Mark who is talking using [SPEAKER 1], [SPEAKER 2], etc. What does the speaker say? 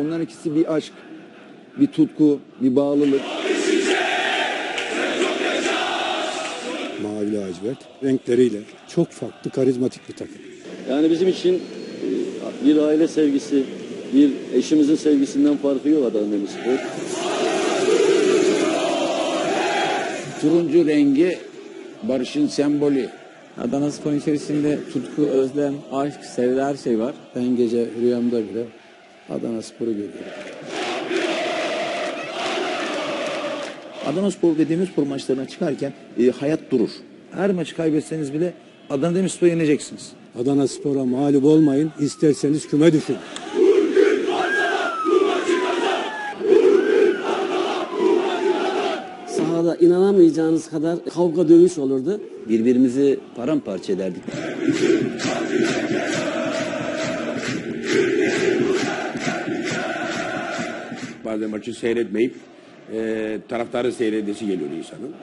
[SPEAKER 1] Onların ikisi bir aşk, bir tutku, bir bağlılık.
[SPEAKER 2] Mavi lacivert renkleriyle çok farklı karizmatik bir takım.
[SPEAKER 3] Yani bizim için e, bir aile sevgisi, bir eşimizin sevgisinden farkı yok Adana Demirspor.
[SPEAKER 1] Turuncu rengi barışın sembolü.
[SPEAKER 4] Adana Spor'un içerisinde tutku, özlem, aşk, sevgi her şey var.
[SPEAKER 1] Ben gece rüyamda bile Adana Spor'u görüyorum.
[SPEAKER 5] Adana Spor ve Demirspor maçlarına çıkarken e, hayat durur.
[SPEAKER 1] Her maçı kaybetseniz bile Adana Demirspor'u yeneceksiniz.
[SPEAKER 2] Adana Spor'a mağlup olmayın, isterseniz küme düşün.
[SPEAKER 6] Sahada inanamayacağınız kadar kavga dövüş olurdu.
[SPEAKER 7] birbirimizi paramparça ederdik.
[SPEAKER 8] Bazen maçı seyretmeyip e, taraftarı seyredesi geliyor insanın.